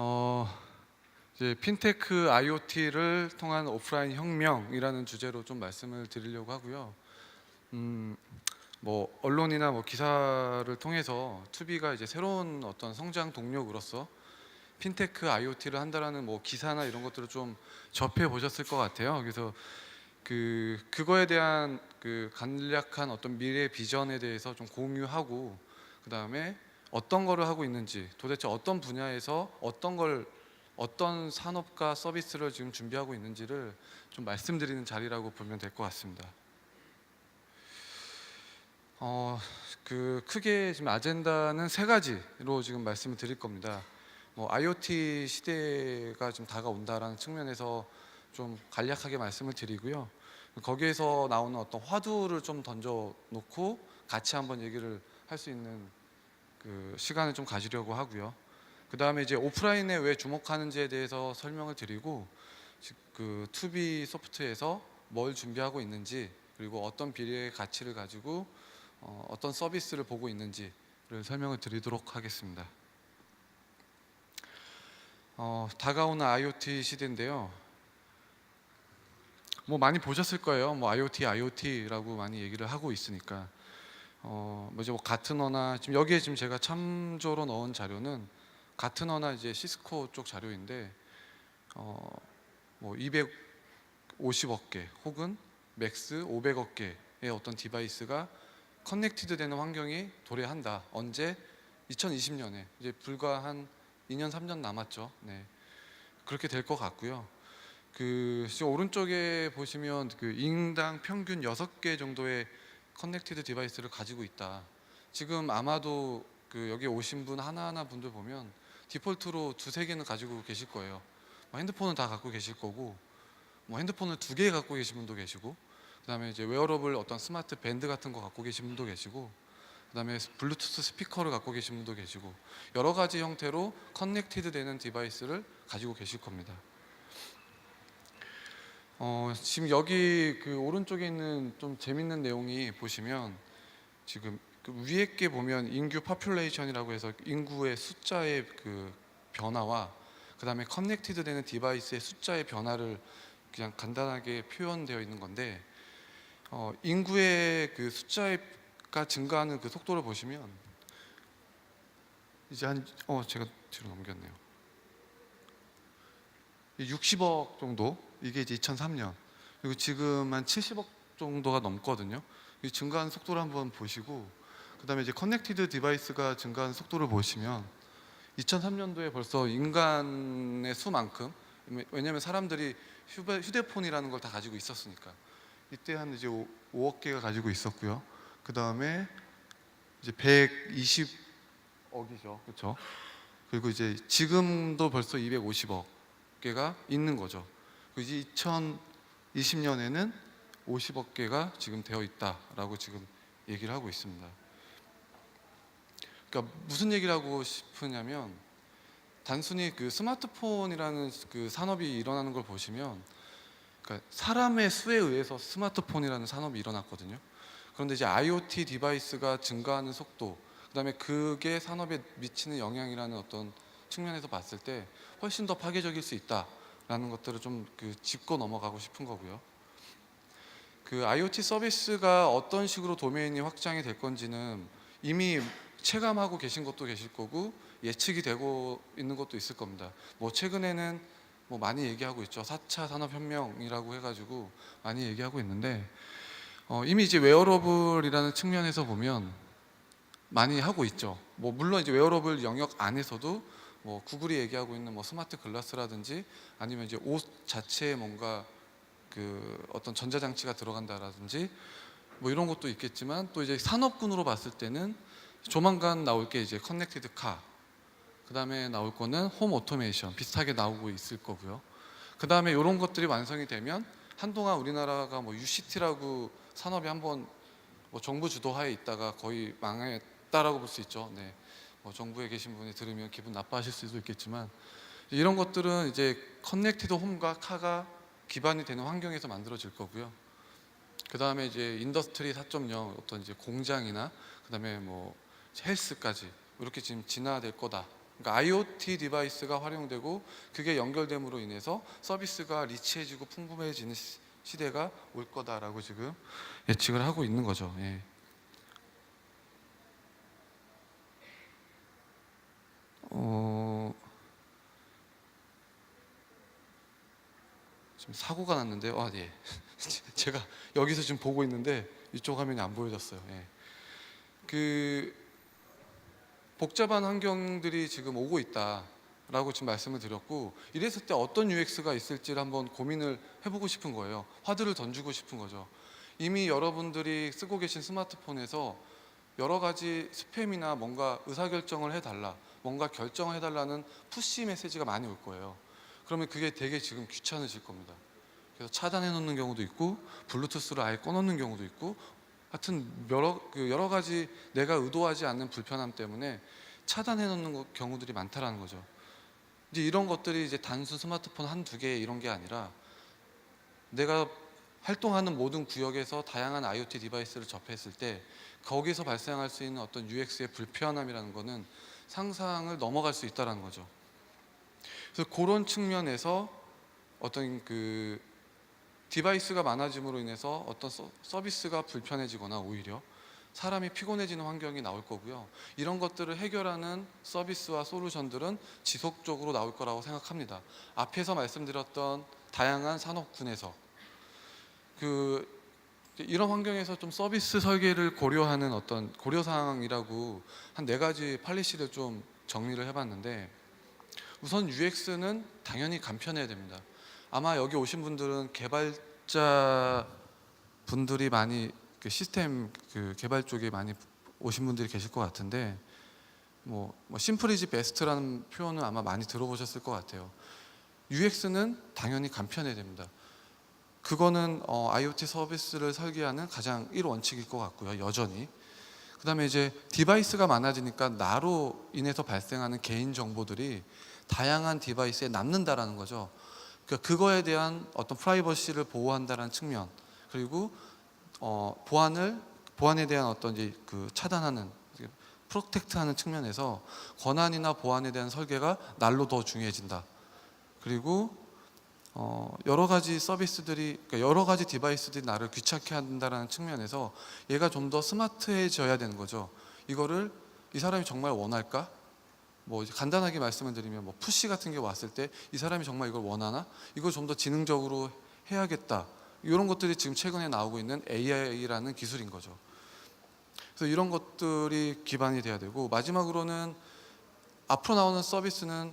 어, 이제 핀테크 IoT를 통한 오프라인 혁명이라는 주제로 좀 말씀을 드리려고 하고요. 음, 뭐 언론이나 뭐 기사를 통해서 투비가 이제 새로운 어떤 성장 동력으로서 핀테크 IoT를 한다라는 뭐 기사나 이런 것들을 좀 접해 보셨을 것 같아요. 그래서 그 그거에 대한 그 간략한 어떤 미래 비전에 대해서 좀 공유하고 그 다음에 어떤 거를 하고 있는지 도대체 어떤 분야에서 어떤 걸 어떤 산업과 서비스를 지금 준비하고 있는지를 좀 말씀드리는 자리라고 보면 될 것 같습니다. 어, 그 크게 지금 아젠다는 세 가지로 지금 말씀을 드릴 겁니다. 뭐 IoT 시대가 좀 다가온다라는 측면에서 좀 간략하게 말씀을 드리고요. 거기에서 나오는 어떤 화두를 좀 던져 놓고 같이 한번 얘기를 할 수 있는 그 시간을 좀 가지려고 하고요. 그 다음에 이제 오프라인에 왜 주목하는지에 대해서 설명을 드리고 즉그 투비 소프트에서 뭘 준비하고 있는지 그리고 어떤 비례의 가치를 가지고 어, 어떤 서비스를 보고 있는지를 설명을 드리도록 하겠습니다. 어, 다가오는 IoT 시대인데요. 뭐 많이 보셨을 거예요. 뭐 IoT, IoT라고 많이 얘기를 하고 있으니까. 어, 뭐 이제 뭐 가트너나 지금 여기에 지금 제가 참조로 넣은 자료는 가트너나 이제 시스코 쪽 자료인데 어, 뭐 250억 개 혹은 맥스 500억 개의 어떤 디바이스가 커넥티드 되는 환경이 도래한다. 언제? 2020년에 이제 불과 한 2년 3년 남았죠. 네. 그렇게 될 것 같고요. 그 지금 오른쪽에 보시면 그 인당 평균 6개 정도의 커넥티드 디바이스를 가지고 있다. 지금 아마도 그 여기 오신 분 하나하나 분들 보면 디폴트로 두세 개는 가지고 계실 거예요. 뭐 핸드폰은 다 갖고 계실 거고 뭐 핸드폰을 두 개 갖고 계신 분도 계시고 그다음에 이제 웨어러블 어떤 스마트 밴드 같은 거 갖고 계신 분도 계시고 그다음에 블루투스 스피커를 갖고 계신 분도 계시고 여러 가지 형태로 커넥티드 되는 디바이스를 가지고 계실 겁니다. 어, 지금 여기 그 오른쪽에 있는 좀 재밌는 내용이 보시면 지금 그 위에 게 보면 인구 파퓰레이션이라고 해서 인구의 숫자의 그 변화와 그다음에 커넥티드 되는 디바이스의 숫자의 변화를 그냥 간단하게 표현되어 있는 건데 어, 인구의 그 숫자가 증가하는 그 속도를 보시면 이제 한 어 제가 뒤로 넘겼네요. 60억 정도 이게 이제 2003년 그리고 지금 한 70억 정도가 넘거든요. 이 증가하는 속도를 한번 보시고 그다음에 이제 커넥티드 디바이스가 증가하는 속도를 보시면 2003년도에 벌써 인간의 수만큼 왜냐하면 사람들이 휴대, 휴대폰이라는 걸 다 가지고 있었으니까 이때 한 이제 5, 5억 개가 가지고 있었고요. 그 다음에 이제 120억이죠, 그렇죠? 그리고 이제 지금도 벌써 250억 개가 있는 거죠. 그 이제 2020년에는 50억 개가 지금 되어 있다라고 지금 얘기를 하고 있습니다. 그러니까 무슨 얘기를 하고 싶으냐면 단순히 그 스마트폰이라는 그 산업이 일어나는 걸 보시면 그러니까 사람의 수에 의해서 스마트폰이라는 산업이 일어났거든요. 그런데 이제 IoT 디바이스가 증가하는 속도, 그다음에 그게 산업에 미치는 영향이라는 어떤 측면에서 봤을 때 훨씬 더 파괴적일 수 있다라는 것들을 좀 그 짚고 넘어가고 싶은 거고요. 그 IoT 서비스가 어떤 식으로 도메인이 확장이 될 건지는 이미 체감하고 계신 것도 계실 거고 예측이 되고 있는 것도 있을 겁니다. 뭐 최근에는 뭐 많이 얘기하고 있죠. 4차 산업혁명이라고 해가지고 많이 얘기하고 있는데 어, 이미 이제 웨어러블이라는 측면에서 보면 많이 하고 있죠. 뭐 물론 이제 웨어러블 영역 안에서도 뭐 구글이 얘기하고 있는 뭐 스마트 글라스라든지 아니면 이제 옷 자체에 뭔가 그 어떤 전자장치가 들어간다라든지 뭐 이런 것도 있겠지만 또 이제 산업군으로 봤을 때는 조만간 나올 게 이제 커넥티드 카 그다음에 나올 거는 홈 오토메이션 비슷하게 나오고 있을 거고요. 그다음에 이런 것들이 완성이 되면 한동안 우리나라가 뭐 UCT라고 산업이 한번 뭐 정부 주도하에 있다가 거의 망했다라고 볼 수 있죠. 네. 뭐 정부에 계신 분이 들으면 기분 나빠하실 수도 있겠지만 이런 것들은 이제 커넥티드 홈과 카가 기반이 되는 환경에서 만들어질 거고요. 그 다음에 이제 인더스트리 4.0 어떤 이제 공장이나 그 다음에 뭐 헬스까지 이렇게 지금 진화될 거다 그러니까 IoT 디바이스가 활용되고 그게 연결됨으로 인해서 서비스가 리치해지고 풍부해지는 시- 시대가 올 거다라고 지금 예측을 하고 있는 거죠. 예. 어, 지금 사고가 났는데요. 아, 예. 제가 여기서 지금 보고 있는데 이쪽 화면이 안 보여졌어요. 예. 그 복잡한 환경들이 지금 오고 있다라고 지금 말씀을 드렸고 이랬을 때 어떤 UX가 있을지를 한번 고민을 해보고 싶은 거예요. 화두를 던지고 싶은 거죠. 이미 여러분들이 쓰고 계신 스마트폰에서 여러 가지 스팸이나 뭔가 의사결정을 해달라, 뭔가 결정을 해달라는 푸시 메시지가 많이 올 거예요. 그러면 그게 되게 지금 귀찮으실 겁니다. 그래서 차단해 놓는 경우도 있고 블루투스를 아예 꺼놓는 경우도 있고 하여튼 여러 그 여러 가지 내가 의도하지 않는 불편함 때문에 차단해 놓는 거- 경우들이 많다라는 거죠. 이제 이런 것들이 이제 단순 스마트폰 한 두 개 이런 게 아니라 내가 활동하는 모든 구역에서 다양한 IoT 디바이스를 접했을 때 거기서 발생할 수 있는 어떤 UX의 불편함이라는 거는 상상을 넘어갈 수 있다라는 거죠. 그래서 그런 측면에서 어떤 그 디바이스가 많아짐으로 인해서 어떤 서- 서비스가 불편해지거나 오히려 사람이 피곤해지는 환경이 나올 거고요. 이런 것들을 해결하는 서비스와 솔루션들은 지속적으로 나올 거라고 생각합니다. 앞에서 말씀드렸던 다양한 산업군에서 그 이런 환경에서 좀 서비스 설계를 고려하는 어떤 고려 사항이라고 한 네 가지 팔리시를 좀 정리를 해봤는데 우선 UX는 당연히 간편해야 됩니다. 아마 여기 오신 분들은 개발자 분들이 많이 그 시스템 그 개발 쪽에 많이 오신 분들이 계실 것 같은데 뭐, 뭐 심플이지 베스트라는 표현은 아마 많이 들어보셨을 것 같아요. UX는 당연히 간편해야 됩니다. 그거는 어, IoT 서비스를 설계하는 가장 1 원칙일 것 같고요. 여전히. 그다음에 이제 디바이스가 많아지니까 나로 인해서 발생하는 개인 정보들이 다양한 디바이스에 남는다라는 거죠. 그러니까 그거에 대한 어떤 프라이버시를 보호한다는 측면 그리고 어, 보안을 보안에 대한 어떤 이제 그 차단하는 프로텍트하는 측면에서 권한이나 보안에 대한 설계가 날로 더 중요해진다. 그리고 어, 여러 가지 서비스들이 그러니까 여러 가지 디바이스들이 나를 귀찮게 한다라는 측면에서 얘가 좀 더 스마트해져야 되는 거죠. 이거를 이 사람이 정말 원할까? 뭐 간단하게 말씀을 드리면 뭐 푸시 같은 게 왔을 때 이 사람이 정말 이걸 원하나? 이걸 좀 더 지능적으로 해야겠다. 이런 것들이 지금 최근에 나오고 있는 AI라는 기술인 거죠. 그래서 이런 것들이 기반이 돼야 되고 마지막으로는 앞으로 나오는 서비스는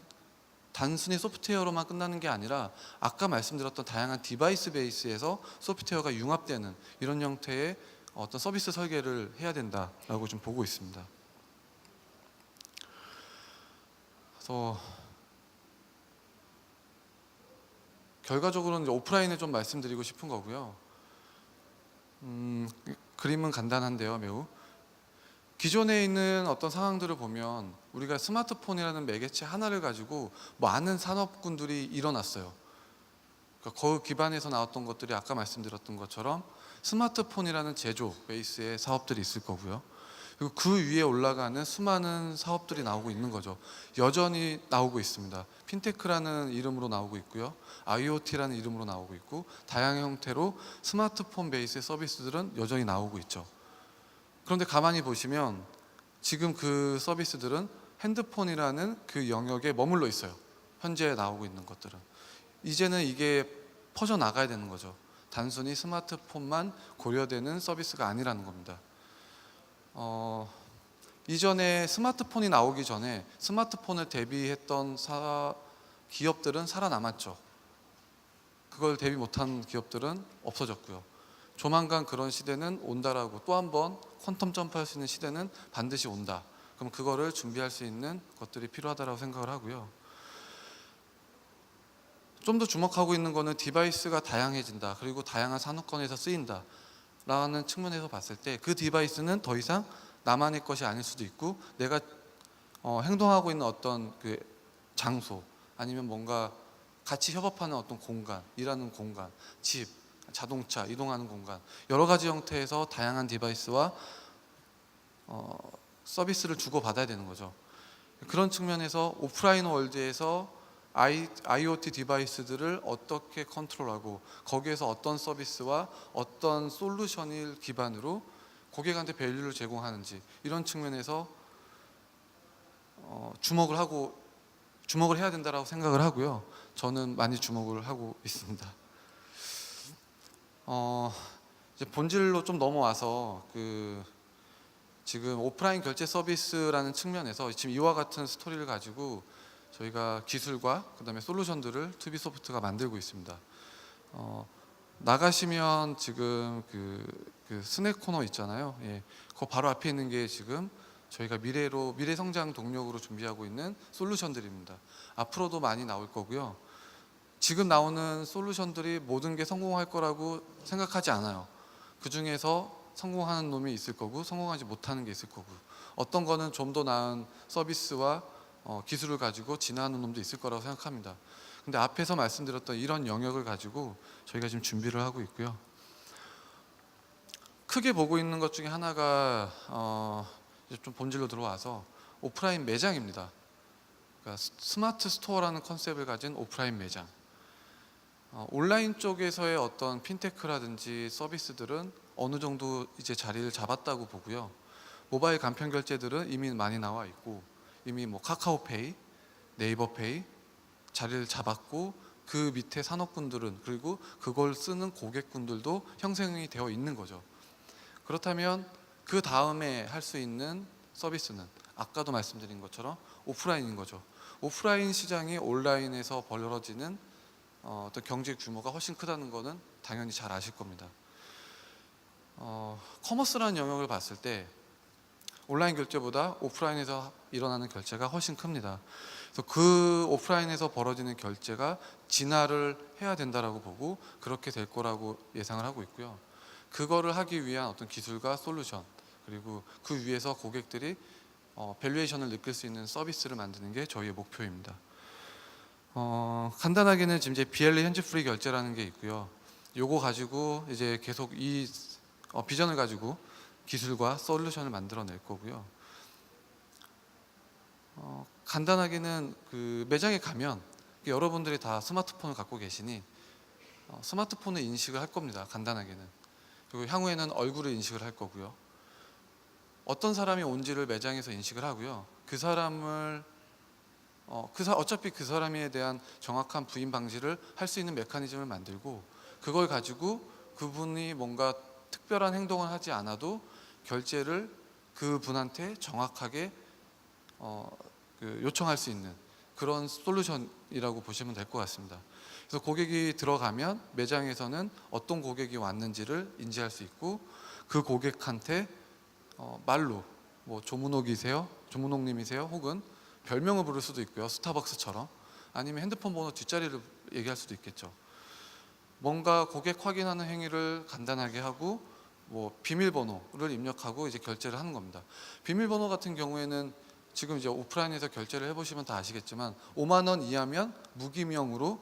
단순히 소프트웨어로만 끝나는 게 아니라 아까 말씀드렸던 다양한 디바이스 베이스에서 소프트웨어가 융합되는 이런 형태의 어떤 서비스 설계를 해야 된다라고 좀 보고 있습니다. 그래서 결과적으로는 이제 오프라인을 좀 말씀드리고 싶은 거고요. 음, 그림은 간단한데요, 매우. 기존에 있는 어떤 상황들을 보면 우리가 스마트폰이라는 매개체 하나를 가지고 많은 산업군들이 일어났어요. 그러니까 그 기반에서 나왔던 것들이 아까 말씀드렸던 것처럼 스마트폰이라는 제조 베이스의 사업들이 있을 거고요. 그리고 그 위에 올라가는 수많은 사업들이 나오고 있는 거죠. 여전히 나오고 있습니다. 핀테크라는 이름으로 나오고 있고요. IoT라는 이름으로 나오고 있고 다양한 형태로 스마트폰 베이스의 서비스들은 여전히 나오고 있죠. 그런데 가만히 보시면 지금 그 서비스들은 핸드폰이라는 그 영역에 머물러 있어요. 현재 나오고 있는 것들은 이제는 이게 퍼져 나가야 되는 거죠. 단순히 스마트폰만 고려되는 서비스가 아니라는 겁니다. 어, 이전에 스마트폰이 나오기 전에 스마트폰을 대비했던 사, 기업들은 살아남았죠. 그걸 대비 못한 기업들은 없어졌고요. 조만간 그런 시대는 온다라고 또 한 번 퀀텀 점프할 수 있는 시대는 반드시 온다. 그럼 그거를 준비할 수 있는 것들이 필요하다라고 생각을 하고요. 좀 더 주목하고 있는 거는 디바이스가 다양해진다. 그리고 다양한 산업권에서 쓰인다. 라는 측면에서 봤을 때 그 디바이스는 더 이상 나만의 것이 아닐 수도 있고 내가 어, 행동하고 있는 어떤 그 장소 아니면 뭔가 같이 협업하는 어떤 공간, 일하는 공간, 집, 자동차, 이동하는 공간 여러 가지 형태에서 다양한 디바이스와 어, 서비스를 주고 받아야 되는 거죠. 그런 측면에서 오프라인 월드에서 I, IoT 디바이스들을 어떻게 컨트롤하고 거기에서 어떤 서비스와 어떤 솔루션을 기반으로 고객한테 밸류를 제공하는지 이런 측면에서 어, 주목을 하고 주목을 해야 된다라고 생각을 하고요. 저는 많이 주목을 하고 있습니다. 어, 이제 본질로 좀 넘어와서 그 지금 오프라인 결제 서비스라는 측면에서 지금 이와 같은 스토리를 가지고 저희가 기술과 그다음에 솔루션들을 투비 소프트가 만들고 있습니다. 어, 나가시면 지금 그, 그 스낵 코너 있잖아요. 예, 그 바로 앞에 있는 게 지금 저희가 미래로 미래 성장 동력으로 준비하고 있는 솔루션들입니다. 앞으로도 많이 나올 거고요. 지금 나오는 솔루션들이 모든 게 성공할 거라고 생각하지 않아요. 그 중에서 성공하는 놈이 있을 거고 성공하지 못하는 게 있을 거고 어떤 거는 좀 더 나은 서비스와 어, 기술을 가지고 진화하는 놈도 있을 거라고 생각합니다. 근데 앞에서 말씀드렸던 이런 영역을 가지고 저희가 지금 준비를 하고 있고요. 크게 보고 있는 것 중에 하나가 어, 좀 본질로 들어와서 오프라인 매장입니다. 그러니까 스- 스마트 스토어라는 컨셉을 가진 오프라인 매장. 어, 온라인 쪽에서의 어떤 핀테크라든지 서비스들은 어느 정도 이제 자리를 잡았다고 보고요. 모바일 간편 결제들은 이미 많이 나와 있고 이미 뭐 카카오페이, 네이버페이 자리를 잡았고 그 밑에 산업군들은 그리고 그걸 쓰는 고객군들도 형성이 되어 있는 거죠. 그렇다면 그 다음에 할 수 있는 서비스는 아까도 말씀드린 것처럼 오프라인인 거죠. 오프라인 시장이 온라인에서 벌어지는 어, 어떤 경제 규모가 훨씬 크다는 거는 당연히 잘 아실 겁니다. 어, 커머스라는 영역을 봤을 때 온라인 결제보다 오프라인에서 일어나는 결제가 훨씬 큽니다. 그래서 그 오프라인에서 벌어지는 결제가 진화를 해야 된다라고 보고 그렇게 될 거라고 예상을 하고 있고요. 그거를 하기 위한 어떤 기술과 솔루션 그리고 그 위에서 고객들이 어, 밸류에이션을 느낄 수 있는 서비스를 만드는 게 저희의 목표입니다. 어, 간단하게는 지금 이제 BLE 현지 프리 결제라는 게 있고요. 요거 가지고 이제 계속 이 어, 비전을 가지고 기술과 솔루션을 만들어낼 거고요. 어, 간단하게는 그 매장에 가면 여러분들이 다 스마트폰을 갖고 계시니 어, 스마트폰을 인식을 할 겁니다. 간단하게는 그리고 향후에는 얼굴을 인식을 할 거고요. 어떤 사람이 온지를 매장에서 인식을 하고요. 그 사람을 어, 그 사, 어차피 그 사람에 대한 정확한 부인 방지를 할 수 있는 메커니즘을 만들고 그걸 가지고 그분이 뭔가 특별한 행동을 하지 않아도 결제를 그 분한테 정확하게 어, 그 요청할 수 있는 그런 솔루션이라고 보시면 될 것 같습니다. 그래서 고객이 들어가면 매장에서는 어떤 고객이 왔는지를 인지할 수 있고 그 고객한테 어, 말로 뭐 조문옥이세요, 조문옥님이세요, 혹은 별명을 부를 수도 있고요, 스타벅스처럼 아니면 핸드폰 번호 뒷자리를 얘기할 수도 있겠죠. 뭔가 고객 확인하는 행위를 간단하게 하고 뭐 비밀번호를 입력하고 이제 결제를 하는 겁니다. 비밀번호 같은 경우에는 지금 이제 오프라인에서 결제를 해보시면 다 아시겠지만 5만 원 이하면 무기명으로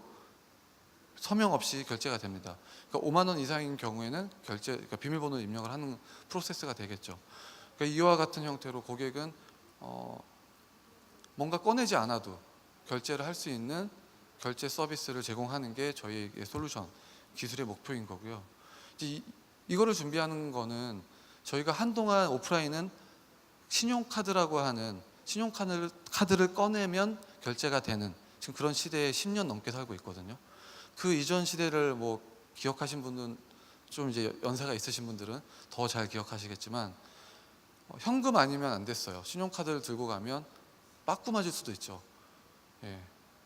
서명 없이 결제가 됩니다. 그러니까 5만 원 이상인 경우에는 결제 그러니까 비밀번호 입력을 하는 프로세스가 되겠죠. 그러니까 이와 같은 형태로 고객은 어, 뭔가 꺼내지 않아도 결제를 할 수 있는 결제 서비스를 제공하는 게 저희의 솔루션 기술의 목표인 거고요. 이, 이거를 준비하는 거는 저희가 한동안 오프라인은 신용카드라고 하는 신용카드를 카드를 꺼내면 결제가 되는 지금 그런 시대에 10년 넘게 살고 있거든요. 그 이전 시대를 뭐 기억하신 분은 좀 이제 연세가 있으신 분들은 더 잘 기억하시겠지만 어, 현금 아니면 안 됐어요. 신용카드를 들고 가면 빠꾸 맞을 수도 있죠. 예.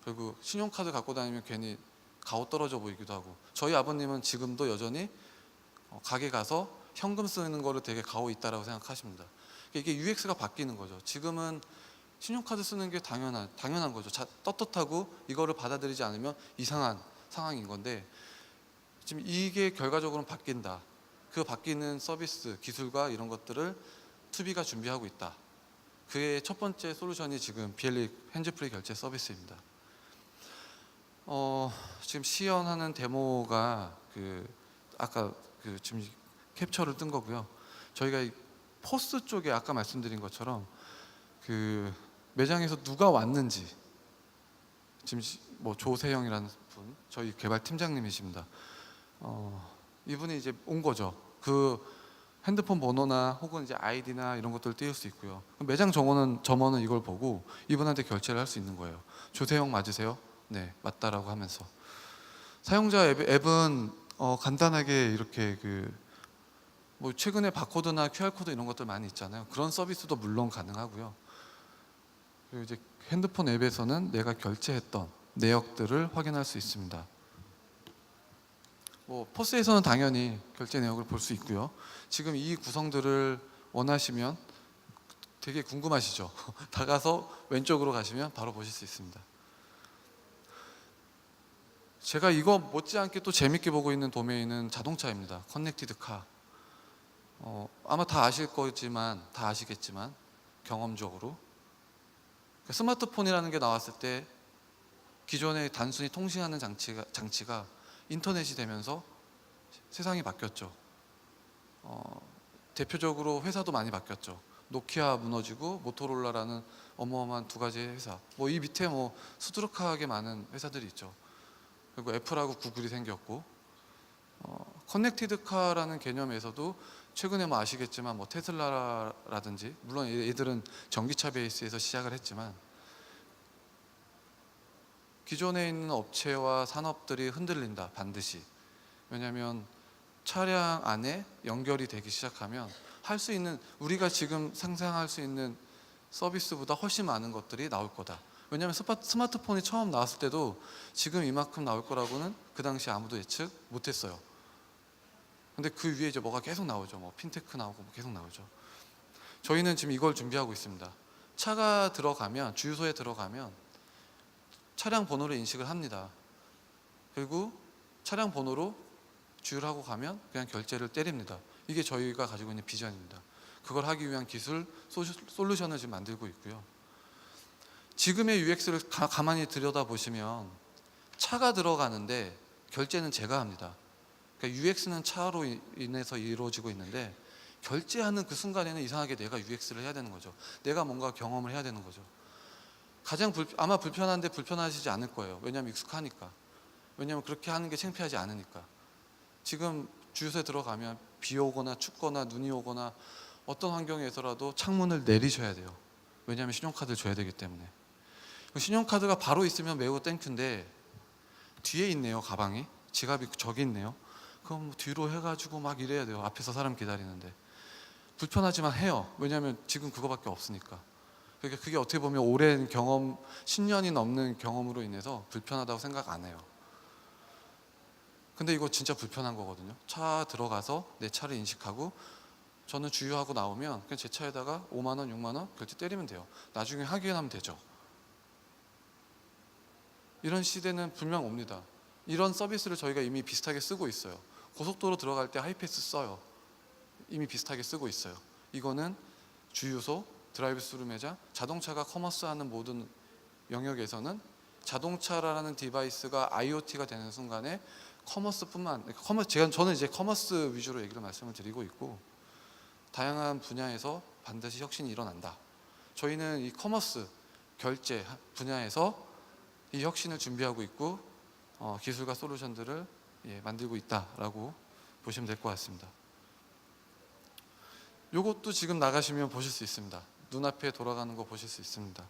그리고 신용카드 갖고 다니면 괜히 가오 떨어져 보이기도 하고 저희 아버님은 지금도 여전히 어, 가게 가서 현금 쓰는 거를 되게 가오 있다라고 생각하십니다. 이게 UX가 바뀌는 거죠. 지금은 신용카드 쓰는 게 당연한 당연한 거죠. 자, 떳떳하고 이거를 받아들이지 않으면 이상한 상황인 건데 지금 이게 결과적으로는 바뀐다. 그 바뀌는 서비스 기술과 이런 것들을 투비가 준비하고 있다. 그의 첫 번째 솔루션이 지금 비엘리 핸즈프리 결제 서비스입니다. 어, 지금 시연하는 데모가 그 아까 그 지금 캡처를 뜬 거고요. 저희가 이 포스 쪽에 아까 말씀드린 것처럼 그 매장에서 누가 왔는지 지금 시- 뭐 조세영이라는 분 저희 개발 팀장님이십니다. 어, 이분이 이제 온 거죠. 그 핸드폰 번호나 혹은 이제 아이디나 이런 것들을 띄울 수 있고요. 매장 정원은 점원은 이걸 보고 이분한테 결제를 할 수 있는 거예요. 조세영 맞으세요? 네, 맞다라고 하면서 사용자 앱, 앱은 어, 간단하게 이렇게 그 뭐 최근에 바코드나 QR 코드 이런 것들 많이 있잖아요. 그런 서비스도 물론 가능하고요. 그리고 이제 핸드폰 앱에서는 내가 결제했던 내역들을 확인할 수 있습니다. 뭐 포스에서는 당연히 결제 내역을 볼 수 있고요. 지금 이 구성들을 원하시면 되게 궁금하시죠? 다가서 왼쪽으로 가시면 바로 보실 수 있습니다. 제가 이거 못지않게 또 재밌게 보고 있는 도메인은 자동차입니다. 커넥티드 카. 어, 아마 다 아실 거지만 다 아시겠지만 경험적으로 그러니까 스마트폰이라는 게 나왔을 때 기존에 단순히 통신하는 장치가, 장치가 인터넷이 되면서 세상이 바뀌었죠. 어, 대표적으로 회사도 많이 바뀌었죠. 노키아 무너지고 모토롤라라는 어마어마한 두 가지의 회사. 뭐 이 밑에 뭐 수두룩하게 많은 회사들이 있죠. 그리고 애플하고 구글이 생겼고 어, 커넥티드 카라는 개념에서도 최근에 뭐 아시겠지만 뭐 테슬라라든지 물론 얘- 얘들은 전기차 베이스에서 시작을 했지만 기존에 있는 업체와 산업들이 흔들린다 반드시 왜냐하면 차량 안에 연결이 되기 시작하면 할 수 있는 우리가 지금 상상할 수 있는 서비스보다 훨씬 많은 것들이 나올 거다. 왜냐하면 스마트폰이 처음 나왔을 때도 지금 이만큼 나올 거라고는 그 당시 아무도 예측 못했어요. 근데 그 위에 이제 뭐가 계속 나오죠. 뭐 핀테크 나오고 뭐 계속 나오죠. 저희는 지금 이걸 준비하고 있습니다. 차가 들어가면 주유소에 들어가면 차량 번호를 인식을 합니다. 그리고 차량 번호로 주유를 하고 가면 그냥 결제를 때립니다. 이게 저희가 가지고 있는 비전입니다. 그걸 하기 위한 기술 솔루션을 지금 만들고 있고요. 지금의 UX를 가, 가만히 들여다 보시면 차가 들어가는데 결제는 제가 합니다. 그러니까 UX는 차로 이- 인해서 이루어지고 있는데 결제하는 그 순간에는 이상하게 내가 UX를 해야 되는 거죠. 내가 뭔가 경험을 해야 되는 거죠. 가장 불, 아마 불편한데 불편하시지 않을 거예요. 왜냐하면 익숙하니까. 왜냐하면 그렇게 하는 게 창피하지 않으니까. 지금 주유소에 들어가면 비 오거나 춥거나 눈이 오거나 어떤 환경에서라도 창문을 내리셔야 돼요. 왜냐하면 신용카드를 줘야 되기 때문에. 그 신용카드가 바로 있으면 매우 땡큐인데 뒤에 있네요 가방이 지갑이 저기 있네요. 그럼 뭐 뒤로 해가지고 막 이래야 돼요. 앞에서 사람 기다리는데 불편하지만 해요. 왜냐하면 지금 그거밖에 없으니까. 그러니까 그게 어떻게 보면 오랜 경험, 10년이 넘는 경험으로 인해서 불편하다고 생각 안 해요. 근데 이거 진짜 불편한 거거든요. 차 들어가서 내 차를 인식하고 저는 주유하고 나오면 그냥 제 차에다가 5만 원, 6만 원 결제 때리면 돼요. 나중에 확인하면 되죠. 이런 시대는 분명 옵니다. 이런 서비스를 저희가 이미 비슷하게 쓰고 있어요. 고속도로 들어갈 때 하이패스 써요. 이미 비슷하게 쓰고 있어요. 이거는 주유소, 드라이브 스루 매장, 자동차가 커머스하는 모든 영역에서는 자동차라는 디바이스가 IoT가 되는 순간에 커머스뿐만 커머스 제가 저는 이제 커머스 위주로 얘기를 말씀을 드리고 있고 다양한 분야에서 반드시 혁신이 일어난다. 저희는 이 커머스 결제 분야에서 이 혁신을 준비하고 있고 어, 기술과 솔루션들을 예, 만들고 있다라고 보시면 될 것 같습니다. 요것도 지금 나가시면 보실 수 있습니다. 눈앞에 돌아가는 거 보실 수 있습니다.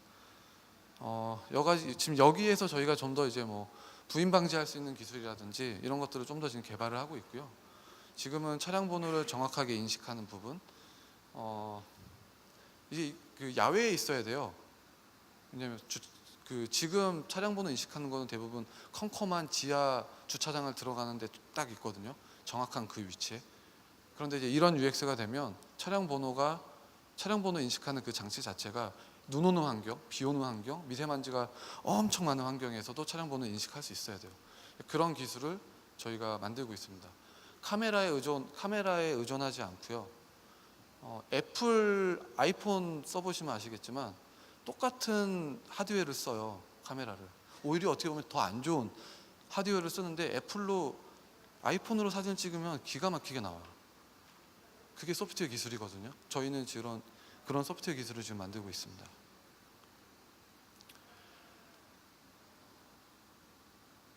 어, 여가지 지금 여기에서 저희가 좀 더 이제 뭐 부인 방지할 수 있는 기술이라든지 이런 것들을 좀 더 지금 개발을 하고 있고요. 지금은 차량 번호를 정확하게 인식하는 부분, 어, 이제 그 야외에 있어야 돼요. 왜냐하면 주, 그 지금 차량 번호 인식하는 거는 대부분 컴컴한 지하 주차장을 들어가는데 딱 있거든요. 정확한 그 위치에. 그런데 이제 이런 UX가 되면 차량 번호가 차량 번호 인식하는 그 장치 자체가 눈 오는 환경, 비 오는 환경, 미세먼지가 엄청 많은 환경에서도 차량 번호 인식할 수 있어야 돼요. 그런 기술을 저희가 만들고 있습니다. 카메라에 의존 카메라에 의존하지 않고요. 어, 애플 아이폰 써보시면 아시겠지만 똑같은 하드웨어를 써요 카메라를. 오히려 어떻게 보면 더 안 좋은 하드웨어를 쓰는데 애플로 아이폰으로 사진 찍으면 기가 막히게 나와요. 그게 소프트웨어 기술이거든요. 저희는 지금 그런 소프트웨어 기술을 지금 만들고 있습니다.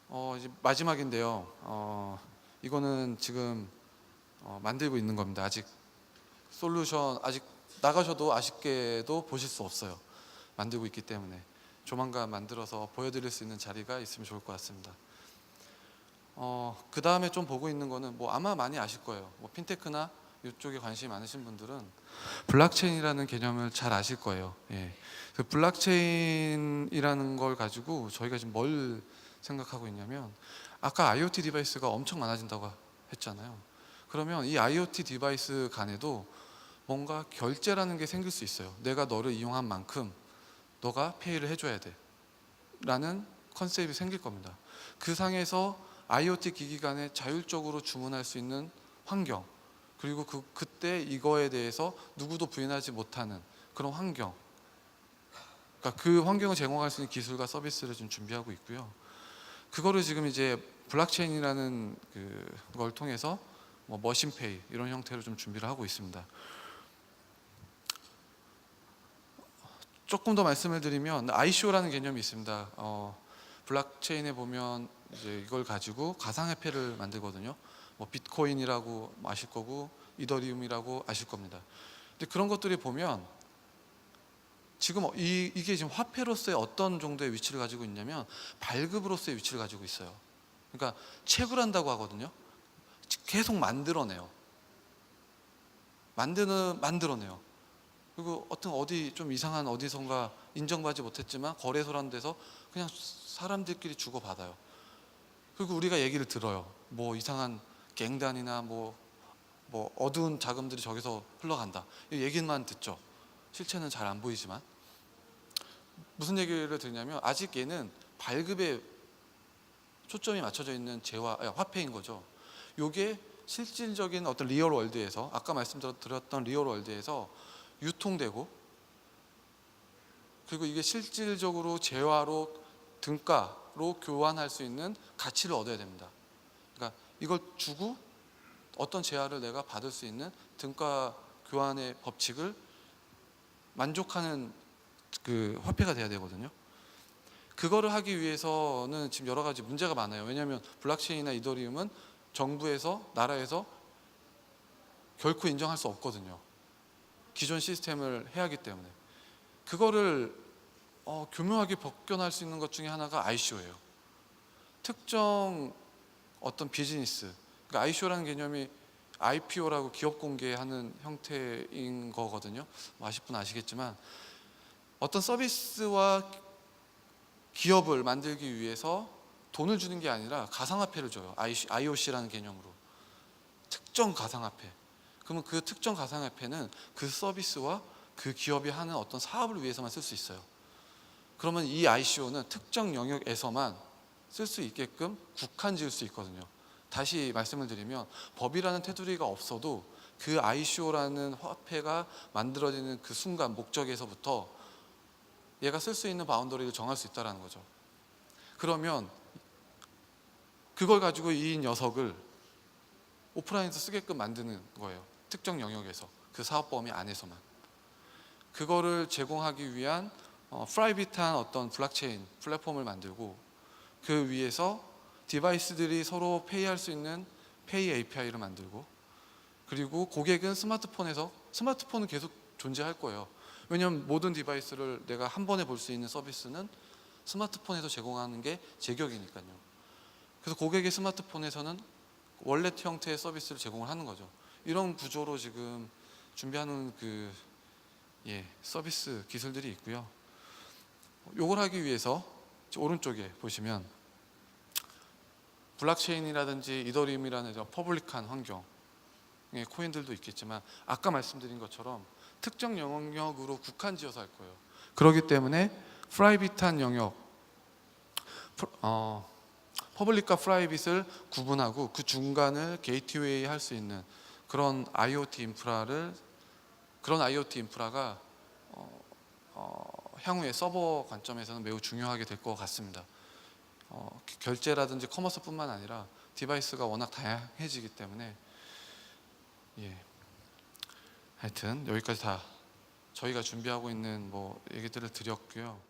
어, 이제 마지막인데요. 어, 이거는 지금 어, 만들고 있는 겁니다. 아직 솔루션 아직 나가셔도 아쉽게도 보실 수 없어요. 만들고 있기 때문에 조만간 만들어서 보여드릴 수 있는 자리가 있으면 좋을 것 같습니다. 어, 그 다음에 좀 보고 있는 거는 뭐 아마 많이 아실 거예요. 뭐 핀테크나 이쪽에 관심이 많으신 분들은 블록체인이라는 개념을 잘 아실 거예요. 예. 그 블록체인이라는 걸 가지고 저희가 지금 뭘 생각하고 있냐면 아까 IoT 디바이스가 엄청 많아진다고 했잖아요. 그러면 이 IoT 디바이스 간에도 뭔가 결제라는 게 생길 수 있어요. 내가 너를 이용한 만큼 너가 페이를 해줘야 돼. 라는 컨셉이 생길 겁니다. 그 상에서 IoT 기기 간에 자율적으로 주문할 수 있는 환경 그리고 그, 그때 이거에 대해서 누구도 부인하지 못하는 그런 환경 그러니까 그 환경을 제공할 수 있는 기술과 서비스를 지금 준비하고 있고요. 그거를 지금 이제 블록체인이라는 그걸 통해서 뭐 머신페이 이런 형태로 좀 준비를 하고 있습니다. 조금 더 말씀을 드리면 ICO라는 개념이 있습니다. 어, 블록체인에 보면 이제 이걸 가지고 가상화폐를 만들거든요. 뭐 비트코인이라고 아실 거고 이더리움이라고 아실 겁니다. 근데 그런 것들이 보면 지금 이, 이게 지금 화폐로서의 어떤 정도의 위치를 가지고 있냐면 발급으로서의 위치를 가지고 있어요. 그러니까 채굴한다고 하거든요. 계속 만들어내요. 만드는 만들어내요. 그리고 어떤 어디 좀 이상한 어디선가 인정받지 못했지만 거래소라는 데서 그냥 사람들끼리 주고 받아요. 그리고 우리가 얘기를 들어요. 뭐 이상한 갱단이나 뭐, 뭐 어두운 자금들이 저기서 흘러간다. 이 얘기만 듣죠. 실체는 잘 안 보이지만 무슨 얘기를 드냐면 아직 얘는 발급에 초점이 맞춰져 있는 재화 아니, 화폐인 거죠. 요게 실질적인 어떤 리얼 월드에서 아까 말씀드렸던 리얼 월드에서 유통되고 그리고 이게 실질적으로 재화로 등가로 교환할 수 있는 가치를 얻어야 됩니다. 이걸 주고 어떤 재화를 내가 받을 수 있는 등가 교환의 법칙을 만족하는 그 화폐가 돼야 되거든요. 그거를 하기 위해서는 지금 여러 가지 문제가 많아요. 왜냐하면 블록체인이나 이더리움은 정부에서 나라에서 결코 인정할 수 없거든요. 기존 시스템을 해야 하기 때문에 그거를 어, 교묘하게 벗겨날 수 있는 것 중에 하나가 ICO예요. 특정 어떤 비즈니스, 그러니까 ICO라는 개념이 IPO라고 기업 공개하는 형태인 거거든요. 뭐 아실 분 아시겠지만 어떤 서비스와 기업을 만들기 위해서 돈을 주는 게 아니라 가상화폐를 줘요. IOC라는 개념으로 특정 가상화폐. 그러면 그 특정 가상화폐는 그 서비스와 그 기업이 하는 어떤 사업을 위해서만 쓸 수 있어요. 그러면 이 ICO는 특정 영역에서만 쓸 수 있게끔 국한 지을 수 있거든요. 다시 말씀을 드리면 법이라는 테두리가 없어도 그 ICO라는 화폐가 만들어지는 그 순간 목적에서부터 얘가 쓸 수 있는 바운더리를 정할 수 있다라는 거죠. 그러면 그걸 가지고 이 녀석을 오프라인에서 쓰게끔 만드는 거예요. 특정 영역에서 그 사업 범위 안에서만 그거를 제공하기 위한 어, 프라이빗한 어떤 블록체인 플랫폼을 만들고 그 위에서 디바이스들이 서로 페이할 수 있는 페이 API를 만들고 그리고 고객은 스마트폰에서 스마트폰은 계속 존재할 거예요. 왜냐하면 모든 디바이스를 내가 한 번에 볼 수 있는 서비스는 스마트폰에서 제공하는 게 제격이니까요. 그래서 고객의 스마트폰에서는 월렛 형태의 서비스를 제공을 하는 거죠. 이런 구조로 지금 준비하는 그 예, 서비스 기술들이 있고요. 요걸 하기 위해서 오른쪽에 보시면 블록체인이라든지 이더리움이라는 퍼블릭한 환경의 코인들도 있겠지만 아까 말씀드린 것처럼 특정 영역으로 국한 지어서 할 거예요. 그렇기 때문에 프라이빗한 영역, 어, 퍼블릭과 프라이빗을 구분하고 그 중간을 게이트웨이 할 수 있는 그런 IoT 인프라를 그런 IoT 인프라가 어, 어, 향후에 서버 관점에서는 매우 중요하게 될 것 같습니다. 어, 결제라든지 커머스뿐만 아니라 디바이스가 워낙 다양해지기 때문에 예. 하여튼 여기까지 다 저희가 준비하고 있는 뭐 얘기들을 드렸고요.